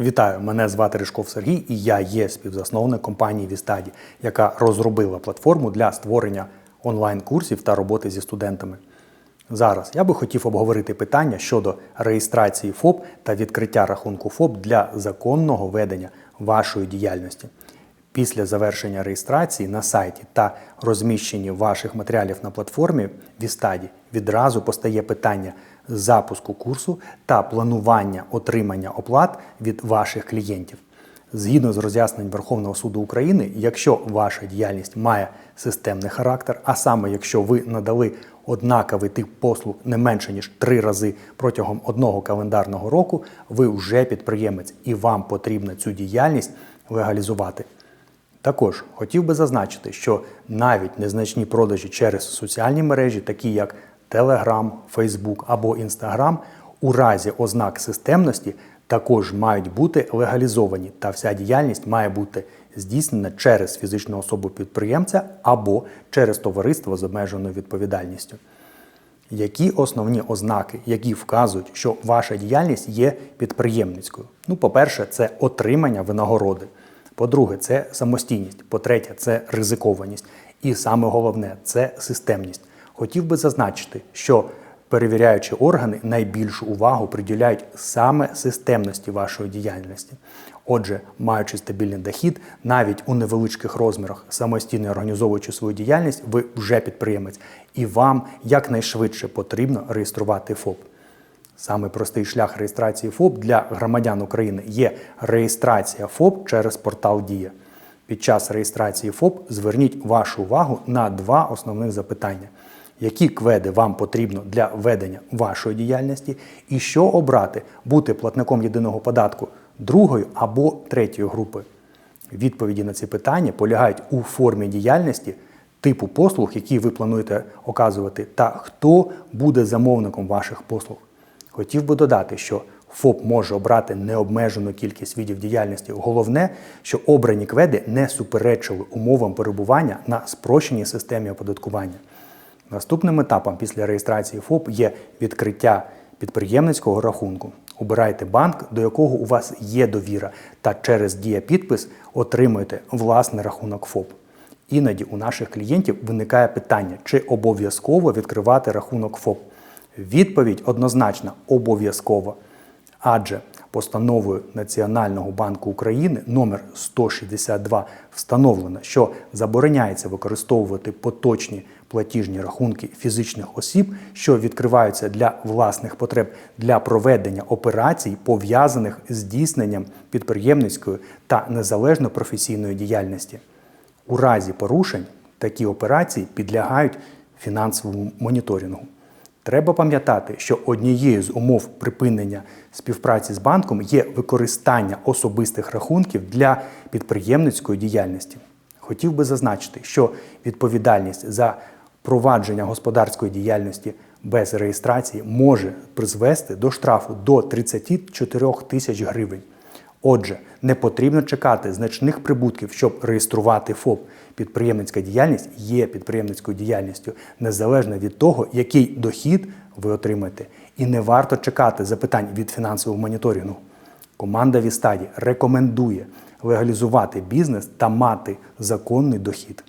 Вітаю, мене звати Ришков Сергій, і я є співзасновник компанії Вістаді, яка розробила платформу для створення онлайн-курсів та роботи зі студентами. Зараз я би хотів обговорити питання щодо реєстрації ФОП та відкриття рахунку ФОП для законного ведення вашої діяльності. Після завершення реєстрації на сайті та розміщення ваших матеріалів на платформі Вістаді відразу постає питання запуску курсу та планування отримання оплат від ваших клієнтів. Згідно з роз'яснень Верховного суду України, якщо ваша діяльність має системний характер, а саме якщо ви надали однаковий тип послуг не менше ніж три рази протягом одного календарного року, ви вже підприємець і вам потрібно цю діяльність легалізувати. Також хотів би зазначити, що навіть незначні продажі через соціальні мережі, такі як Telegram, Facebook або Instagram, у разі ознак системності також мають бути легалізовані, та вся діяльність має бути здійснена через фізичну особу підприємця або через товариство з обмеженою відповідальністю. Які основні ознаки, які вказують, що ваша діяльність є підприємницькою? Ну, по-перше, це отримання винагороди. По-друге, це самостійність. По-третє, це ризикованість. І саме головне це системність. Хотів би зазначити, що перевіряючі органи найбільшу увагу приділяють саме системності вашої діяльності. Отже, маючи стабільний дохід, навіть у невеличких розмірах, самостійно організовуючи свою діяльність, ви вже підприємець, і вам якнайшвидше потрібно реєструвати ФОП. Саме простий шлях реєстрації ФОП для громадян України є реєстрація ФОП через портал Дія. Під час реєстрації ФОП зверніть вашу увагу на два основних запитання: які кведи вам потрібно для ведення вашої діяльності, і що обрати бути платником єдиного податку другої або третьої групи. Відповіді на ці питання полягають у формі діяльності, типу послуг, які ви плануєте оказувати, та хто буде замовником ваших послуг. Хотів би додати, що ФОП може обрати необмежену кількість видів діяльності. Головне, що обрані кведи не суперечили умовам перебування на спрощеній системі оподаткування. Наступним етапом після реєстрації ФОП є відкриття підприємницького рахунку. Обирайте банк, до якого у вас є довіра, та через дія підпис отримуєте власний рахунок ФОП. Іноді у наших клієнтів виникає питання, чи обов'язково відкривати рахунок ФОП. Відповідь однозначна обов'язково. Адже постановою Національного банку України номер 162 встановлено, що забороняється використовувати поточні платіжні рахунки фізичних осіб, що відкриваються для власних потреб для проведення операцій, пов'язаних з здійсненням підприємницької та незалежно професійної діяльності. У разі порушень такі операції підлягають фінансовому моніторингу. Треба пам'ятати, що однією з умов припинення співпраці з банком є використання особистих рахунків для підприємницької діяльності. Хотів би зазначити, що відповідальність за провадження господарської діяльності без реєстрації може призвести до штрафу до 34 тисяч гривень. Отже, не потрібно чекати значних прибутків, щоб реєструвати ФОП. Підприємницька діяльність є підприємницькою діяльністю, незалежно від того, який дохід ви отримаєте. І не варто чекати запитань від фінансового моніторингу. Команда Вістаді рекомендує легалізувати бізнес та мати законний дохід.